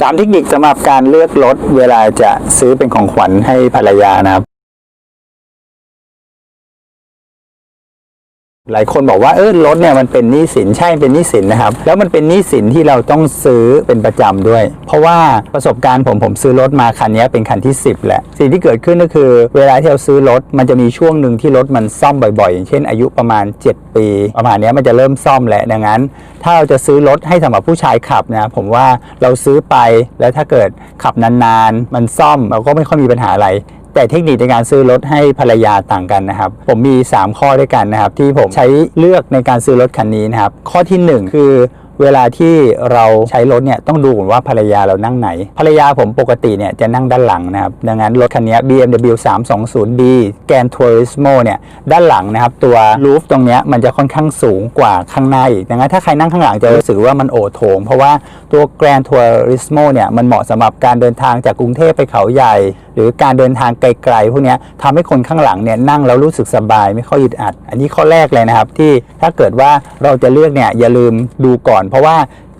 สามเทคนิคสำหรับการเลือกรถเวลาจะซื้อเป็นของขวัญให้ภรรยานะครับ หลายคนบอกว่าเออรถเนี่ยมันเป็นหนี้สินใช่เป็นหนี้สินนะครับ แล้วมันเป็นหนี้สินที่เราต้องซื้อเป็นประจำด้วย เพราะว่าประสบการณ์ผมผมซื้อรถมาคันนี้เป็นคันที่ 10แหละสิ่งที่เกิดขึ้นก็คือ เวลาที่เราซื้อรถมันจะมีช่วงหนึ่งที่รถมันซ่อมบ่อยๆ อย่างเช่น อายุประมาณ 7 ปี ประมาณนี้มันจะเริ่มซ่อมแหละดังนั้น ถ้าเราจะซื้อรถให้สำหรับผู้ชายขับนะผมว่าเราซื้อไปแล้วถ้าเกิดขับนานๆ มันซ่อมเราก็ไม่ค่อยมีปัญหาอะไร แต่เทคนิคในการซื้อรถให้ภรรยาต่างกันนะครับ ผมมี 3 ข้อด้วยกันนะครับ ที่ผมใช้เลือกในการซื้อรถคันนี้นะครับ ข้อทีหนึ่1 คือ เวลาที่เราใช้รถเนี่ยต้องดูก่อนว่าภรรยาเรานั่งไหน ภรรยาผมปกติเนี่ยจะนั่งด้านหลังนะครับ ดังนั้นรถคันนี้ BMW 320D Gran Turismo เนี่ยด้านหลังนะครับ ตัวรูฟตรงเนี้ยมันจะค่อนข้างสูงกว่าข้างหน้าอีกดังนั้นถ้าใครนั่งข้างหลังจะรู้สึกว่ามันโอโถง เพราะว่าตัว Gran Turismo เนี่ยมันเหมาะสำหรับการเดินทางจากกรุงเทพไปเขาใหญ่ หรือการเดินทางไกลๆพวกนี้ทำให้คนข้างหลังเนี่ยนั่งแล้วรู้สึกสบายไม่ค่อยอึดอัด อันนี้ข้อแรกเลยนะครับที่ถ้าเกิดว่าเราจะเลือกเนี่ยอย่าลืมดูก่อนเพราะว่า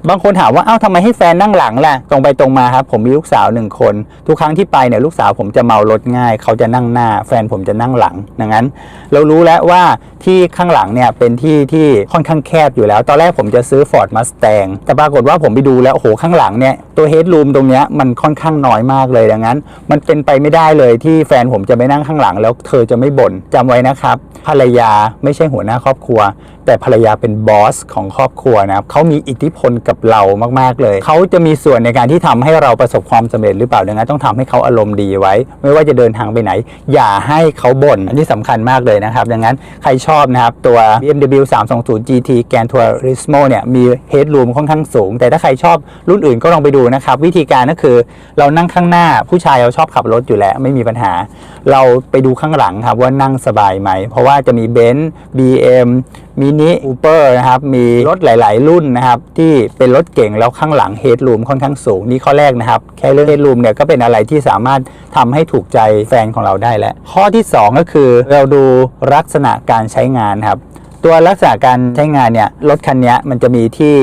บางคนถามว่าเอ้าทำไมให้แฟนนั่งหลังล่ะ ตรงไปตรงมาครับ ผมมีลูกสาวหนึ่งคน ทุกครั้งที่ไปเนี่ยลูกสาวผมจะเมารถง่าย เขาจะนั่งหน้า แฟนผมจะนั่งหลังดังนั้น เรารู้แล้วว่าที่ข้างหลังเนี่ยเป็นที่ที่ค่อนข้างแคบอยู่แล้ว ตอนแรกผมจะซื้อ Ford Mustang แต่ปรากฏว่าผมไปดูแล้วโอ้โหข้างหลังเนี่ยตัวเฮดรูมตรงเนี้ยมันค่อนข้างน้อยมากเลยดังนั้น มันเป็นไปไม่ได้เลยที่แฟนผมจะไปนั่งข้างหลัง แล้วเธอจะไม่บ่นจำไว้นะครับภรรยาไม่ใช่หัวหน้าครอบครัว แต่ภรรยาเป็นบอสของครอบครัวนะครับเขามีอิทธิพลกับเรามาก ๆ เลย เขาจะมีส่วนในการที่ทำให้เราประสบความสำเร็จหรือเปล่าดังนั้นต้องทำให้เขาอารมณ์ดีไว้ ไม่ว่าจะเดินทางไปไหน อย่าให้เขาบ่นอันนี้สำคัญมากเลยนะครับ ดังนั้นใครชอบนะครับ ตัว BMW 320 GT Gran Turismo เนี่ยมี headroom ค่อนข้างสูง แต่ถ้าใครชอบรุ่นอื่นก็ลองไปดูนะครับ วิธีการก็คือเรานั่งข้างหน้าผู้ชายเราชอบขับรถอยู่แล้วไม่มีปัญหา เราไปดูข้างหลังครับว่านั่งสบายไหมเพราะว่าจะมีเบนซ์ BM มินิอูเปอร์นะครับ มีรถหลาย ๆ รุ่นนะครับ ที่เป็นรถเก่งแล้วข้างหลังเฮดลูมค่อนข้างสูง นี่ข้อแรกนะครับ แค่เรื่องเฮดลูมเนี่ยก็เป็นอะไรที่สามารถทำให้ถูกใจแฟนของเราได้แล้ว ข้อที่ 2 ก็คือเราดูลักษณะการใช้งานครับตัวลักษณะการใช้งานเนี่ยรถคันนี้มันจะมีที่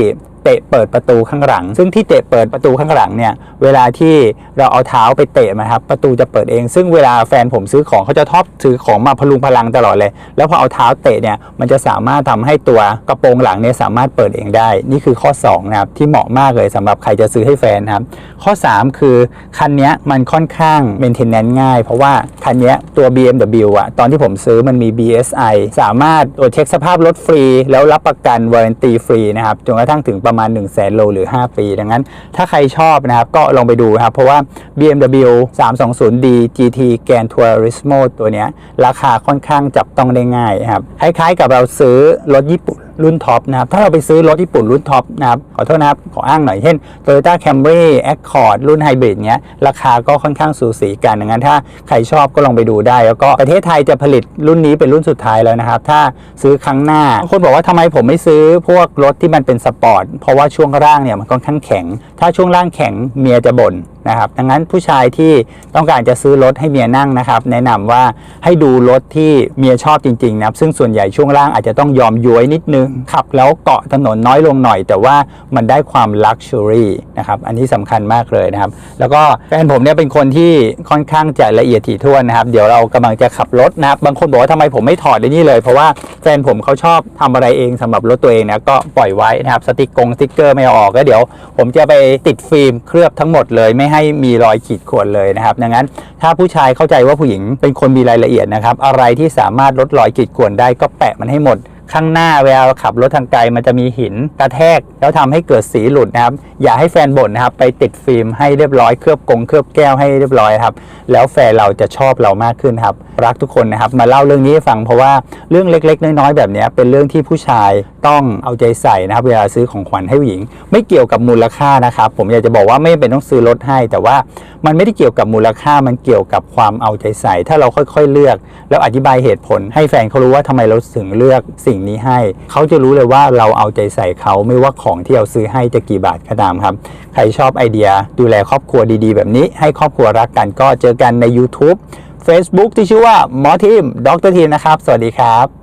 เตะเปิดประตูข้างหลัง ซึ่งที่เตะเปิดประตูข้างหลังเนี่ยเวลาที่เราเอาเท้าไปเตะนะครับประตูจะเปิดเอง ซึ่งเวลาแฟนผมซื้อของเขาจะชอบซื้อของมาพลุงพลังตลอดเลย แล้วพอเอาเท้าเตะเนี่ยมันจะสามารถทำให้ตัวกระโปรงหลังเนี่ยสามารถเปิดเองได้ นี่คือข้อ2นะครับที่เหมาะมากเลยสำหรับใครจะซื้อให้แฟนครับข้อ 3 คือคันนี้มันค่อนข้างเมนเทนแนนง่าย เพราะว่าคันนี้ตัว BMW อะตอนที่ผมซื้อมันมี BSI สามารถตรวจเช็คสภาพรถฟรี แล้วรับประกันวารันตีฟรีนะครับจนกระทั่งถึงประประมาณ 1 0 0 0 0แสนโลหรือ 5 ปี ดังนั้น ถ้าใครชอบนะครับ ก็ลองไปดูนะครับ เพราะว่า BMW 320D GT Gran Turismo ตัวนี้ราคาค่อนข้างจับต้องได้ง่ายครับคล้ายๆกับเราซื้อรถญี่ปุ่นรุ่นท็อปนะครับ ถ้าเราไปซื้อรถญี่ปุ่นรุ่นท็อปนะครับ ขอโทษนะครับ ขออ้างหน่อย เช่น Toyota Camry Accord รุ่นไฮบริดเนี้ย ราคาก็ค่อนข้างสูสีกันดังนั้นถ้าใครชอบก็ลองไปดูได้ แล้วก็ประเทศไทยจะผลิตรุ่นนี้เป็นรุ่นสุดท้ายแล้วนะครับ ถ้าซื้อครั้งหน้าบางคนบอกว่าทำไมผมไม่ซื้อพวกรถที่มันเป็นสปอร์ต เพราะว่าช่วงล่างเนี่ยมันค่อนข้างแข็ง ถ้าช่วงล่างแข็งเมียจะบ่น นะครับดังนั้นผู้ชายที่ต้องการจะซื้อรถให้เมียนั่งนะครับ แนะนำว่าให้ดูรถที่เมียชอบจริงๆนะครับซึ่งส่วนใหญ่ช่วงล่างอาจจะต้องยอมย้วยนิดนึงขับแล้วเกาะถนนน้อยลงหน่อย แต่ว่ามันได้ความลักชัวรี่นะครับอันนี้สำคัญมากเลยนะครับ แล้วก็แฟนผมเนี่ยเป็นคนที่ค่อนข้างจะละเอียดถี่ถ้วนนะครับ เดี๋ยวเรากำลังจะขับรถนะครับบางคนบอกว่าทำไมผมไม่ถอดไอ้นี่เลย เพราะว่าแฟนผมเขาชอบทำอะไรเองสำหรับรถตัวเองนะก็ปล่อยไว้นะครับสติกกงสติกเกอร์ไม่อออกแล้วเดี๋ยว ผมจะไปติดฟิล์มเคลือบทั้งหมดเลยไม่ให้มีรอยขีดข่วนเลยนะครับ ดังนั้นถ้าผู้ชายเข้าใจว่าผู้หญิงเป็นคนมีรายละเอียดนะครับ อะไรที่สามารถลดรอยขีดข่วนได้ก็แปะมันให้หมดข้างหน้าเวลาขับรถทางไกลมันจะมีหินกระแทก แล้วทำให้เกิดสีหลุดนะครับ อย่าให้แฟนบ่นนะครับ ไปติดฟิล์มให้เรียบร้อยเคลือบกงเคลือบแก้วให้เรียบร้อยครับ แล้วแฟนเราจะชอบเรามากขึ้นครับ รักทุกคนนะครับ มาเล่าเรื่องนี้ให้ฟังเพราะว่าเรื่องเล็ก ๆ น้อยๆแบบนี้เป็นเรื่องที่ผู้ชาย ต้องเอาใจใส่นะครับ เวลาซื้อของขวัญให้ผู้หญิง ไม่เกี่ยวกับมูลค่านะครับ ผมอยากจะบอกว่าไม่เป็นต้องซื้อรถให้ แต่ว่ามันไม่ได้เกี่ยวกับมูลค่ามันเกี่ยวกับความเอาใจใส่ ถ้าเราค่อยๆเลือก แล้วอธิบายเหตุผล ให้แฟนเขารู้ว่าทำไมเราถึงเลือกสิ่งนี้ให้ เขาจะรู้เลยว่าเราเอาใจใส่เขาไม่ว่าของที่เราซื้อให้จะกี่บาทก็ตามครับ ใครชอบไอเดียดูแลครอบครัวดีๆ แบบนี้ ให้ครอบครัวรักกันก็เจอกันใน YouTube Facebook ที่ชื่อว่าหมอทีมดรทีมนะครับ สวัสดีครับ